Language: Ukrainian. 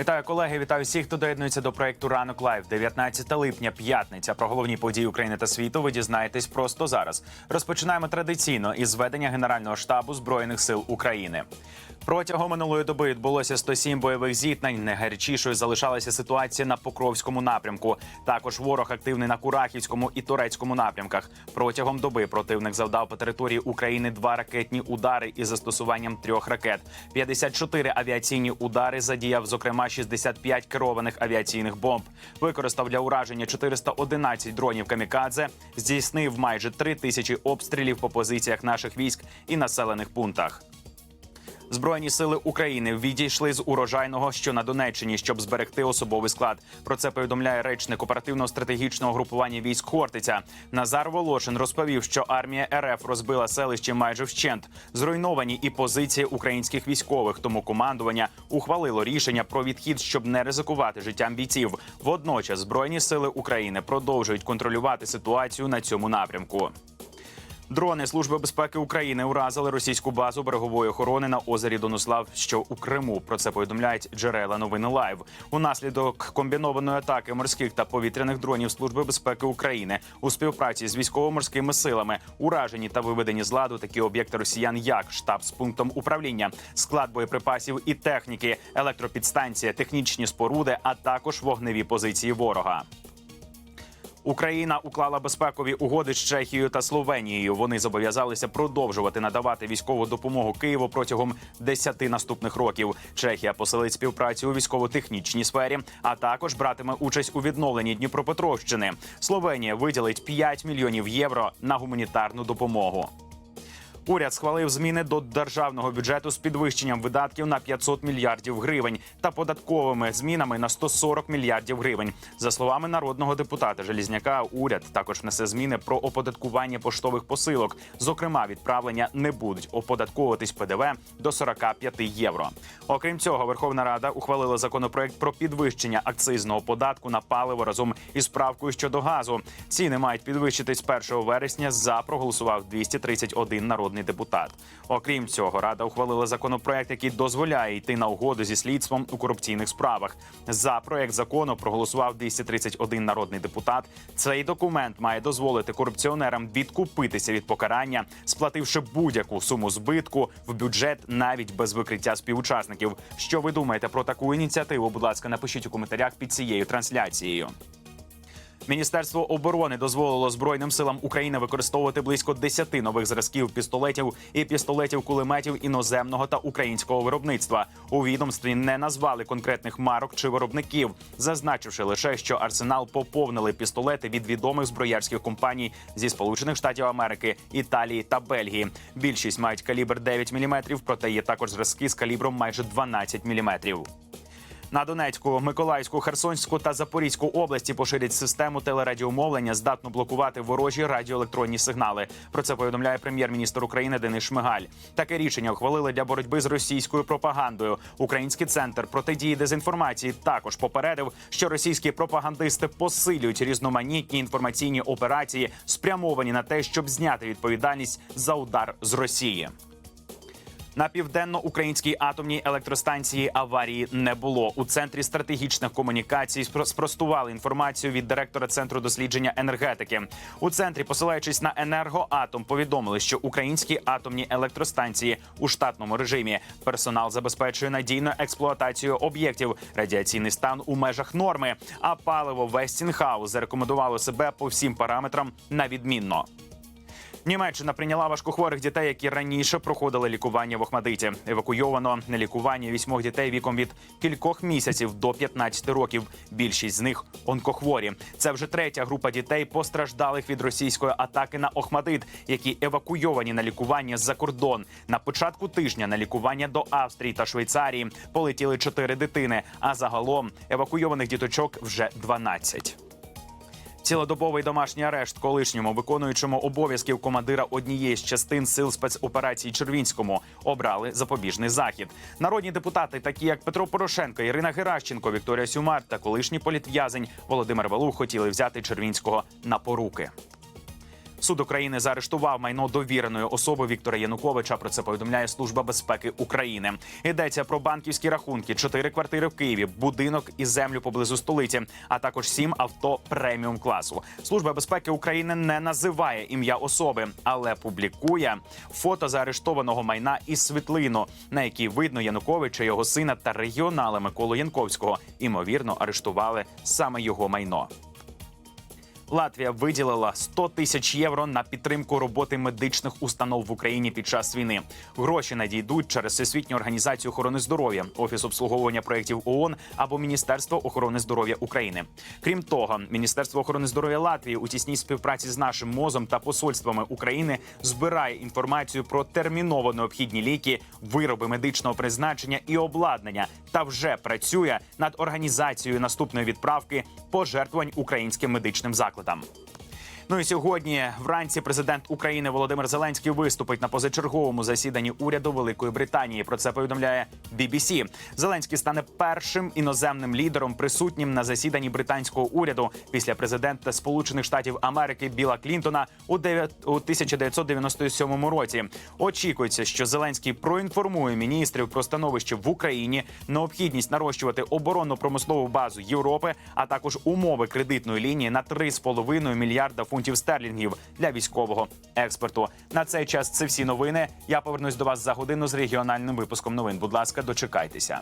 Вітаю колеги, вітаю всіх, хто доєднується до проекту Ранок Лайв. 19 липня, п'ятниця. Про головні події України та світу ви дізнаєтесь просто зараз. Розпочинаємо традиційно із зведення Генерального штабу збройних сил України. Протягом минулої доби відбулося 107 бойових зіткнень. Найгарячішою залишалася ситуація на Покровському напрямку. Також ворог активний на Курахівському і Турецькому напрямках. Протягом доби противник завдав по території України два ракетні удари із застосуванням трьох ракет. 54 авіаційні удари задіяв, зокрема 65 керованих авіаційних бомб. Використав для ураження 411 дронів камікадзе. Здійснив майже 3 тисячі обстрілів по позиціях наших військ і населених пунктах. Збройні сили України відійшли з урожайного, що на Донеччині, щоб зберегти особовий склад. Про це повідомляє речник оперативного стратегічного групування військ Хортиця. Назар Волошин розповів, що армія РФ розбила селище майже вщент. Зруйновані і позиції українських військових. Тому командування ухвалило рішення про відхід, щоб не ризикувати життям бійців. Водночас збройні сили України продовжують контролювати ситуацію на цьому напрямку. Дрони Служби безпеки України уразили російську базу берегової охорони на озері Донуслав, що у Криму. Про це повідомляють джерела новини Лайв. Унаслідок комбінованої атаки морських та повітряних дронів Служби безпеки України у співпраці з військово-морськими силами уражені та виведені з ладу такі об'єкти росіян, як штаб з пунктом управління, склад боєприпасів і техніки, електропідстанція, технічні споруди, а також вогневі позиції ворога. Україна уклала безпекові угоди з Чехією та Словенією. Вони зобов'язалися продовжувати надавати військову допомогу Києву протягом 10 наступних років. Чехія посилить співпрацю у військово-технічній сфері, а також братиме участь у відновленні Дніпропетровщини. Словенія виділить 5 мільйонів євро на гуманітарну допомогу. Уряд схвалив зміни до державного бюджету з підвищенням видатків на 500 мільярдів гривень та податковими змінами на 140 мільярдів гривень. За словами народного депутата Желізняка, уряд також внесе зміни про оподаткування поштових посилок. Зокрема, відправлення не будуть оподатковуватись ПДВ до 45 євро. Окрім цього, Верховна Рада ухвалила законопроект про підвищення акцизного податку на паливо разом із правкою щодо газу. Ціни мають підвищитись 1 вересня. За проголосував 231 народний депутат. Окрім цього, рада ухвалила законопроект, який дозволяє йти на угоду зі слідством у корупційних справах. За проект закону проголосував 231 народний депутат. Цей документ має дозволити корупціонерам відкупитися від покарання, сплативши будь-яку суму збитку в бюджет навіть без викриття співучасників. Що ви думаєте про таку ініціативу? Будь ласка, напишіть у коментарях під цією трансляцією. Міністерство оборони дозволило збройним силам України використовувати близько 10 нових зразків пістолетів і пістолетів кулеметів іноземного та українського виробництва. У відомстві не назвали конкретних марок чи виробників, зазначивши лише, що арсенал поповнили пістолети від відомих зброярських компаній зі Сполучених Штатів Америки, Італії та Бельгії. Більшість мають калібр 9 мм, проте є також зразки з калібром майже 12 мм. На Донецьку, Миколаївську, Херсонську та Запорізьку області поширять систему телерадіомовлення, здатну блокувати ворожі радіоелектронні сигнали. Про це повідомляє прем'єр-міністр України Денис Шмигаль. Таке рішення ухвалили для боротьби з російською пропагандою. Український центр протидії дезінформації також попередив, що російські пропагандисти посилюють різноманітні інформаційні операції, спрямовані на те, щоб зняти відповідальність за удар з Росії. На південно-українській атомній електростанції аварії не було. У центрі стратегічних комунікацій спро- спростували інформацію від директора центру дослідження енергетики. У центрі, посилаючись на енергоатом, повідомили, що українські атомні електростанції у штатному режимі персонал забезпечує надійну експлуатацію об'єктів, радіаційний стан у межах норми. А паливо Вестінхаус зарекомендувало себе по всім параметрам на відмінно. Німеччина прийняла важкохворих дітей, які раніше проходили лікування в Охмадиті. Евакуйовано на лікування вісьмох дітей віком від кількох місяців до 15 років. Більшість з них онкохворі. Це вже третя група дітей, постраждалих від російської атаки на Охмадит, які евакуйовані на лікування за кордон. На початку тижня на лікування до Австрії та Швейцарії полетіли чотири дитини. А загалом евакуйованих діточок вже 12. Цілодобовий домашній арешт колишньому виконуючому обов'язків командира однієї з частин сил спецоперації Червінському обрали запобіжний захід. Народні депутати, такі як Петро Порошенко, Ірина Геращенко, Вікторія Сюмар та колишній політв'язень Володимир Валух хотіли взяти Червінського на поруки. Суд України заарештував майно довіреної особи Віктора Януковича. Про це повідомляє Служба безпеки України. Йдеться про банківські рахунки, чотири квартири в Києві, будинок і землю поблизу столиці, а також сім авто преміум класу. Служба безпеки України не називає ім'я особи, але публікує фото заарештованого майна і світлину, на якій видно Януковича, його сина та регіонала Миколу Янковського. Імовірно, арештували саме його майно. Латвія виділила 100 тисяч євро на підтримку роботи медичних установ в Україні під час війни. Гроші надійдуть через Всесвітню організацію охорони здоров'я, офіс обслуговування проєктів ООН або Міністерство охорони здоров'я України. Крім того, Міністерство охорони здоров'я Латвії у тісній співпраці з нашим мозом та посольствами України збирає інформацію про терміново необхідні ліки, вироби медичного призначення і обладнання та вже працює над організацією наступної відправки пожертвувань українським медичним Rotterdam. Ну і сьогодні вранці президент України Володимир Зеленський виступить на позачерговому засіданні уряду Великої Британії. Про це повідомляє BBC. Зеленський стане першим іноземним лідером, присутнім на засіданні британського уряду після президента Сполучених Штатів Америки Біла Клінтона у 9 у 1997 році. Очікується, що Зеленський проінформує міністрів про становище в Україні, необхідність нарощувати оборонно-промислову базу Європи, а також умови кредитної лінії на 3,5 мільярда фунтів стерлінгів для військового експорту. На цей час це всі новини. Я повернусь до вас за годину з регіональним випуском новин. Будь ласка, дочекайтеся.